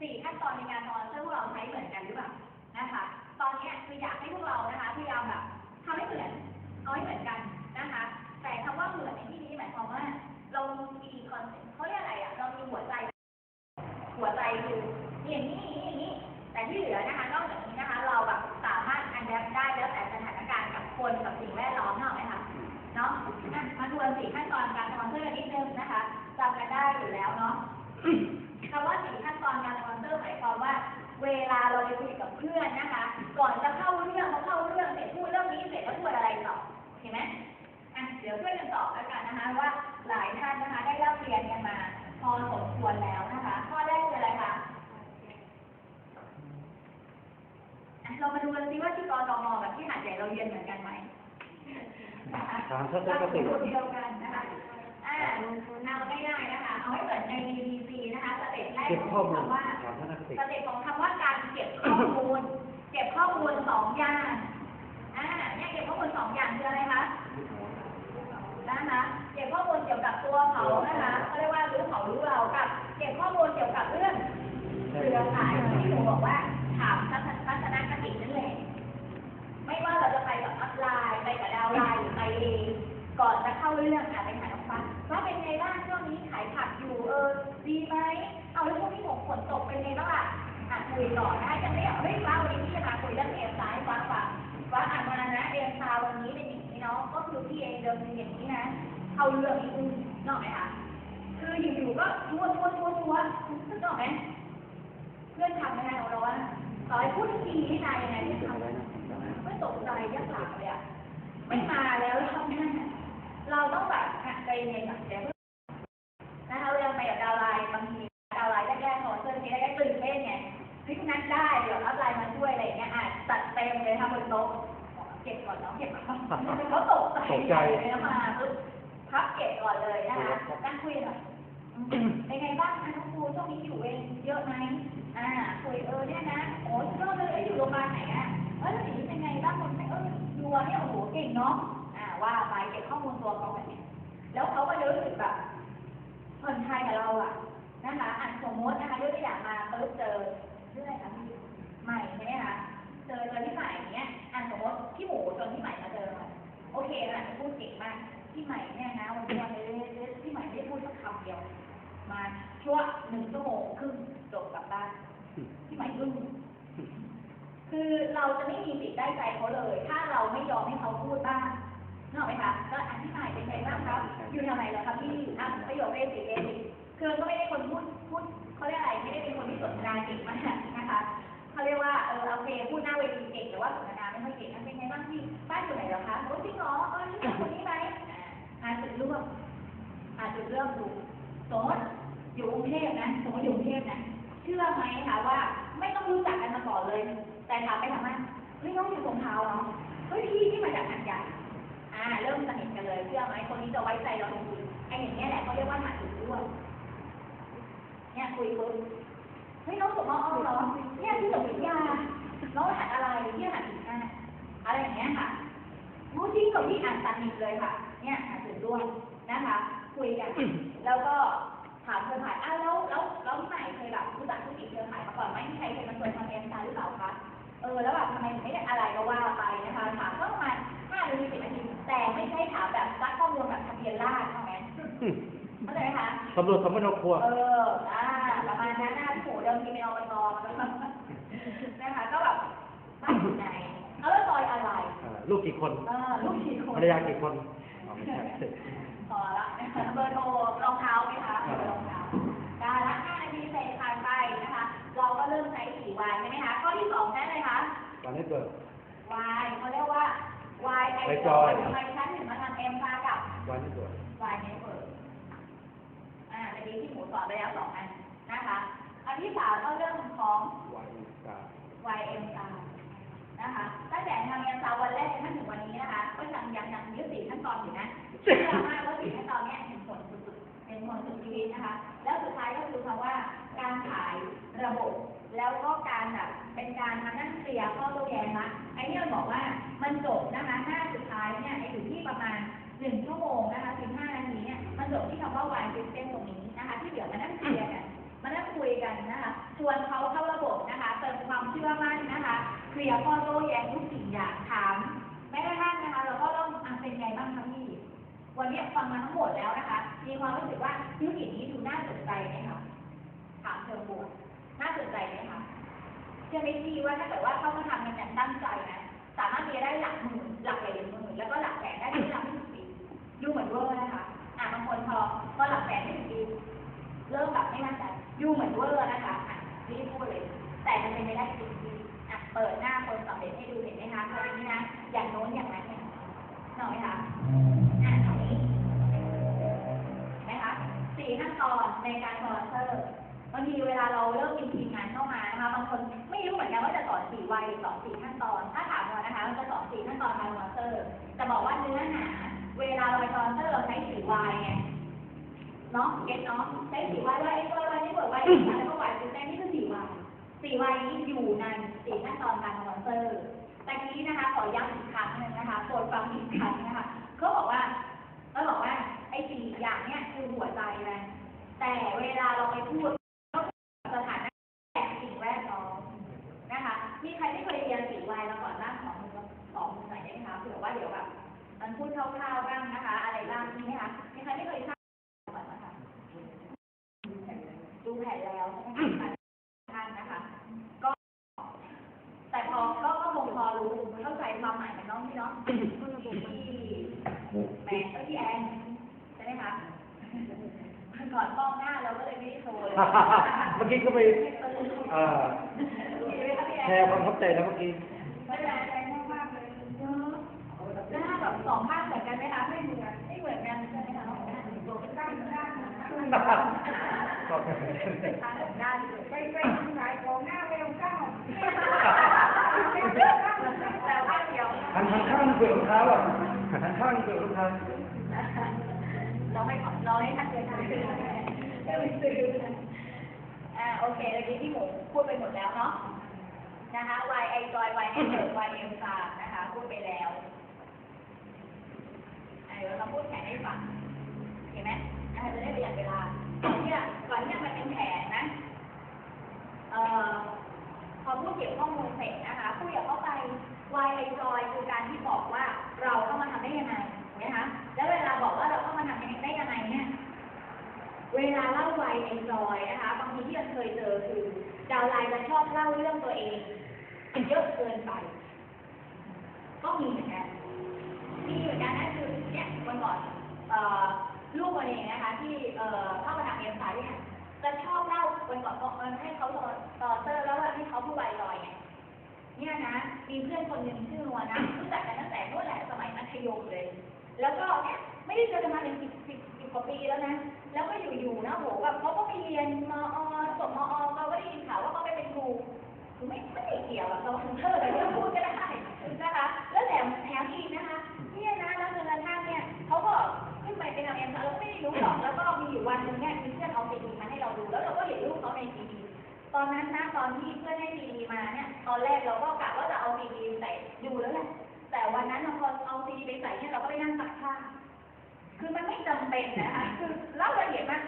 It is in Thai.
สี่ขั้นตอนในการสปอนซอร์พวกเราใช้เหมือนกันหรือเปล่านะคะ ตอนนี้คืออยากให้พวกเรานะคะพยายามแบบทำให้เหมือนเอาให้เหมือนกันนะคะ แต่คำว่าเหมือนในที่นี้หมายความว่า เรามีคอนเซ็ปต์เขาเรียกอะไรอะเรามีหัวใจ หัวใจออย่างนี้อย่างนี้อย่างนี้ แต่ที่เหลือนะคะนอกจากนี้นะคะ เราแบบสามารถอันแดปได้แล้วแต่สถานการณ์กับคนกับสิ่งแวดล้อมเนาะไหมคะเนาะมาทวนสี่ขั้นตอนการสปอนเซอร์กันนิดนึงนะคะจำกันได้อยู่แล้วเนาะ คำว่าสี่ขั้นตอนการสปอนเซอร์หมายความว่า เวลาเราไปคุยกับเพื่อนนะคะ ก่อนจะเข้าเรื่องพอเข้าเรื่องเสร็จพูดเรื่องนี้เสร็จแล้วพูดอะไรต่อเห็นไหมอะเดี๋ยวช่วยกันตอบแล้วกันนะคะว่าหลายท่านนะคะได้รับเรียนกันมา พอสมควรแล้วนะคะ ข้อแรกคืออะไรคะอะเรามาดูกันซิว่าที่กตมกับที่หาดใหญ่เราเรียนเหมือนกันไหมนะคะถามทัศนคติหลักสูตรเดียวกันนะคะ อ่าเอาง่ายๆนะคะ เอาให้เหมือนใน BBC นะคะสเต็ปแรกเก็บของข้อมูลคำว่าถามทัศนคติสเต็ปของคำว่าการเก็บข้อมูล เก็บข้อมูลสองอย่างอ่าเนี่ยเก็บข้อมูลสองอย่างคืออะไรคะนะคะเก็บข้อมูลเกี่ยวกับตัวเขานะคะเขาเรียกว่ารู้เขารู้เรากับ เก็บข้อมูลเกี่ยวกับเรื่องเครือข่ายที่หนูบอกว่าถามทัศนทัศนคตินั่นแหละไม่ว่าเราจะไปกับอัพไลน์ไปกับดาวน์ไลน์หรือไปเองก่อนจะเข้าเรื่องอะไปหาน้อง ฟันว่าเป็นไงบ้างช่วงนี้ขายผักอยู่เออดีไหมเอาแล้วพวกที่ผมฝนตกเป็นไงบ้างล่ะอะคุยก่อนนะจะไม่เอาเฮ้ยฟ้าวันนี้พี่จะมาคุยเรื่องเอฟซ้ายฟ้าฟ้าฟ้าอ่านมานะเอฟซาวันนี้เป็นอย่างนี้เนาะก็คือพี่เองเดิมเป็นอย่างนี้นะเข้าเรื่องนี้คุณนกออกไหมคะคืออยู่ๆก็ชัวชัวชัวชัวนึกออกไหมเพื่อนทำไม่ได้องเราต่อให้พูดทีนี่นายยังไงที่ทำไม่ตกใจยักหลักเลยอะไม่มาแล้วรอบห บนโต๊ะเก็บก่อนเนาะเก็บก่อนเขาตกใจตกใจเลยมาปุ๊บพับเก็บก่อนเลยนะคะนั่งคุยหน่อยเป็นไงบ้างคะน้องครูช่วงนี้อยู่เองเยอะไหมอ่าคุยเออเนี่ยนะโอ้ยเยอะเลยเอ้ยอยู่โรงพยาบาลไหนอะเออย่างนี้เป็นไงบ้างคนไข้เออดูว่าเนี่ยโอ้โหเก่งเนาะอ่าว่าไปเก็บข้อมูลตัวเขาแบบนี้แล้วเขาก็รู้สึกแบบผ่อนคลายกับเราอะนะคะอ่านสมมตินะคะยกตัวอย่างมาปุ๊บเจอเรื่องอะไรคะพี่ใหม่ใช่ไหมคะ เจอเจอที่ใหม่อย่างเงี้ยอ่านสมมติที่หมูจนที่ใหม่มาเจอเราโอเคนะพูดเก่งมากที่ใหม่เนี่ยนะวันนี้เลยที่ใหม่ไม่ได้พูดสักคำเดียว มาชั่วหนึ่งชั่วโมงครึ่งจบกลับบ้านที่ใหม่อึ้งคือเราจะไม่มีสิทธิ์ได้ใจเขาเลย ถ้าเราไม่ยอมให้เขาพูดบ้างนึกออกไหมคะก็อธิบายเป็นไงบ้างครับ อยู่ทำไมเหรอครับพี่อะประโยคเบสิกเบสิกคือก็ไม่ได้คนพูดพูด เออโอเคพูดหน้าเวทีเก่งแต่ว่าสนทนาไม่ค่อยเก่งอะเป็นไงบ้างพี่บ้านอยู่ไหนเหรอคะโอ้จริงเหรอเออนี่คนนี้ไหมอาหาจุดร่วมหาจุดเริ่มดูสมมติอยู่กรุงเทพนะสมมติอยู่กรุงเทพนะเชื่อไหมคะว่า ไม่ต้องรู้จักกันมาก่อนเลย แต่ถามไปถามมาเฮ้ยน้องอยู่ตรงเท้าเนาะเฮ้ยพี่ที่มาจากหัดใหญ่อ่า เริ่มสนิทกันเลยเชื่อไหมคนนี้จะไว้ใจเราจริงๆไอ้อย่างเงี้ยแหละเขาเรียกว่าหาจุดร่วมเนี่ยคุยคุยเฮ้ยน้องสมมติอ๋อเหรอเนี่ยที่สมวิทยาน้องหัดอะไรที่หัดถึงห้าอะไรอย่างเงี้ยค่ะโอ้จริง กับพี่อ่านสนิทเลยค่ะ เนี่ยหาจุดร่วมนะคะ คุยกัน แล้วก็ถามเครือข่ายอ้าวแล้วแล้วแล้วพี่ใหม่เคยแบบรู้จักธุรกิจเครือข่ายมาก่อนไหมมีใครเคยมาชวนทำเอ็มซาหรือเปล่าคะ เออ แล้วแบบทำไมถึงไม่ได้อะไรก็ว่าไปนะคะ ถามก็ประมาณห้านาทีสิบนาที แต่ไม่ใช่ถามแบบซักข้อมูลแบบทะเบียนราษฎร์ใช่ไหมเข้าใจไหมคะสำรวจสมนครัว เออ อ่า ประมาณนั้นนะโหเดิมทีเป็นอบตนะคะ ก็แบบบ้านอยู่ไหน ลูกกี่คนเออลูกกี่คน ภรรยากี่คนอ๋อไม่ใช่พอละนะคะเบอร์โทรรองเท้าไหมคะครับรองเท้าได้ละ5นาทีเสร็จผ่านไปนะคะ เราก็เริ่มใช้สี่วายใช่ไหมคะข้อที่สองใช้อะไรคะวันนี้เปิด วายเขาเรียกว่าวายไอไปจจออยยทำไมฉันถึงมาทำเอ็มพากับ วันนี้เปิดวายเนเปิดอ่าเมื่อกี้ที่หมูสอนไปแล้วสองอันนะคะ อันที่สามก็เรื่องของ วันกา YM ซาว นะคะตั้งแต่ทำงานซาวันแรกจนถึงวันนี้นะคะ ก็ยังยังยังยึดสี่ขั้นตอนอยู่นะเชื่อมากว่าสี่ขั้นตอนนี้เป็นผลสุดๆเป็นผลสุดชีวิตนะคะ แล้วสุดท้ายก็คือคำว่าการขายระบบ แล้วก็การแบบเป็นการมานั่งเคลียร์ข้อโต้แย้งละไอ้นี่ยบอกว่ามันจบนะคะหน้าสุดท้ายเนี่ยไอ้อยู่ที่ประมาณหนึ่งชั่วโมงนะคะสิบห้านาทีเนี่ยมันจบที่คำว่า Y system ตรงนี้นะคะ ที่เหลือมานั่งเคลียร์กัน มานั่งคุยกันนะคะชวนเขาเข้าระบบนะคะเติมความเชื่อมั่นนะคะเคลียร์ข้อโต้แย้งทุกสิ่งอย่างถามแม้กระทั่งนะคะเราก็ต้องอะเป็นไงบ้างคะพี่วันนี้ฟังมาทั้งหมดแล้วนะคะ มีความรู้สึกว่าธุรกิจนี้ดูน่าสนใจไหมคะถามเชิงบวกน่าสนใจไหมคะเชื่อไหมพี่ว่าถ้าเกิดว่าเข้ามาทำกันอย่างตั้งใจนะสามารถมีรายได้หลักหมื่นหลักหลายหมื่นแล้วก็หลักแสนได้ในเวลาไม่ถึงปีดูเหมือนเวอร์นะคะอะบางคนพอพอหลักแสนไม่ถึงปีเริ่มแบบไม่มั่นใจ ดูเหมือนเวอร์นะคะอะรีบพูดเลย แต่มันเป็นไปได้จริงๆอะเปิดหน้าคนสำเร็จให้ดูเห็นไหมคะตรงนี้นะ อย่างโน้นอย่างนั้นเนี่ยหน่อยค่ะอ่านตรงนี้เห็นไหมคะสี่ขั้นตอนในการสอนเซอร์บางทีเวลาเราเริ่มมีทีมงานเข้ามานะคะบางคนไม่รู้เหมือนกันว่าจะสอนสี่วัยหรือสอนสี่ขั้นตอน ถ้าถามเรานะคะเราจะสอนสี่ขั้นตอนการสอนเซอร์จะบอกว่าเนื้อหาเวลาเราสอนเซอร์เราใช้สี่วัยไงเนาะเก็ตเนาะใช้สี่วัยวัยเอ็กซ์วัยวัยนี้เปิด แล้วก็วัยเป็นแต้นี่คือสี่วัยสี่วัยนี้อยู่ในสี่ขั้นตอนการสอนเซอร์แต่ทีนี้นะคะขอย้ำอีกครั้งหนึงนะคะโปรดฟังอีกครั้งนะคะเขาบอกว่าเขาบอกว่าไอ้สี่อย่างเนี้ยคือหัวใจนะแต่เวลาเราไปพูดก็สถานะแต่สิ่งแวดล้อมนะคะมีใครที่เคยเรียนสี่วัยมาก่อนบ้างของมือของมือหน่ได้ไหมคะเผื่อว่าเดี๋ยวแบบมันพูดคร่าวๆบ้างนะคะ อะไรบ้างมีไหมคะมีใครที่เคยทราบก่อนไหมคะดูแผนแล้วใช่ไหมคะ ท่านนะคะ ก็ แต่พอก็ก็คงพอรู้เข้าใจความหมายของน้องพี่เนาะที่แมนก็ที่แอนใช่ไหมคะก่อนป้องหน้าเราก็เลยไม่ได้โทรเลยเมื่อกี้ก็ไปเอ่อแชร์ความเข้าใจแล้วเมื่อกี้ไม่ไรแรงมากๆเลยเนอะหน้าแบบสองข้างเหมือนกันไหมคะไม่เหมือนไม่เหมือนกันใช่ไหมคะตัวเป็นด้านด้านด้านเป็นทาง ด้านใกล้ๆทางไหนของหน้าเร็วเข้าแต่ว่าเดียวหันหันข้างเปลือกรองเท้าอะหันข้างเปลือกเท้าเราไม่ขอเราให้ท่านเดินทางซื้อก็ไปซื้ออ่าโอเคเมื่อกี้ที่หมูพูดไปหมดแล้วเนาะนะคะ Y I joy Y ให้เกิด Y M สามนะคะพูดไปแล้วเดี๋ยวเราพูดแผนให้ฟังเห็นไหม จะได้ประหยัดเวลาก่อนที่จะก่อนที่จะมาเป็นแผนนะเอ่อพอพูดเกี่ยวข้อมูลเสร็จนะคะพูดอยางเข้าไป Y I joy คือการที่บอกว่าเราเข้ามาทำได้ยังไงนะคะแล้วเวลาบอกว่าเราเข้ามาทำได้ยังไงเนี่ยเวลาเล่า Y I joy นะคะบางทีที่เราเคยเจอคือดาวไลน์จะชอบเล่าเรื่องตัวเองเยอะเกินไป ก็มีเหมือนกันมีเหมือนกันนะคือเนี่ยวันก่อนเอ่อ ลูกวันเองนะคะที่เอ่อเข้ามาทำเอ็มสายเนี่ยจะชอบเล่าวันก่อนบอกให้เขาต่อเตอร์แล้วว่าให้เขาพูดไวลอยไงเนี่ยนะ มีเพื่อนคนหนึ่งชื่อนัวนะรู้จักกันตั้งแต่นู่นแหละสมัยมัธยมเลย แล้วก็เนี่ยไม่ได้เจอกันมาเป็นสิบสิบสิบกว่าปีแล้วนะ แล้วก็อยู่ๆนะโหแบบเขาก็ไปเรียนมอจบมอเขาก็ได้ยินข่าวว่าเขาไปเป็นครูไม่ไม่เกี่ยวเราเธออะไรที่พูดก็ได้นะคะ แล้วแถมแถมอีกนะคะ เนี่ยนะแล้วจนกระทั่งเนี่ยเขาก็ เป็นเอาเอ็มเราก็ไม่ได้รู้หรอกแล้วก็มีอยู่วันหนึงเนี่ยมีเพื่อนเอาซีดีมาให้เราดู แล้วเราก็เห็นรูปเขาในซีดีตอนนั้นนะตอนที่เพื่อนให้ซีดีมาเนี่ยตอนแรกเราก็กะว่าจะเอาซีดีใส่ดูแล้วแหละแต่วันนั้นพอเอาซีดีไปใส่เนี่ยเราก็ไปนั่งตัดผ้าคือมันไม่จำเป็นนะคะคือเล่าละเอียดมาก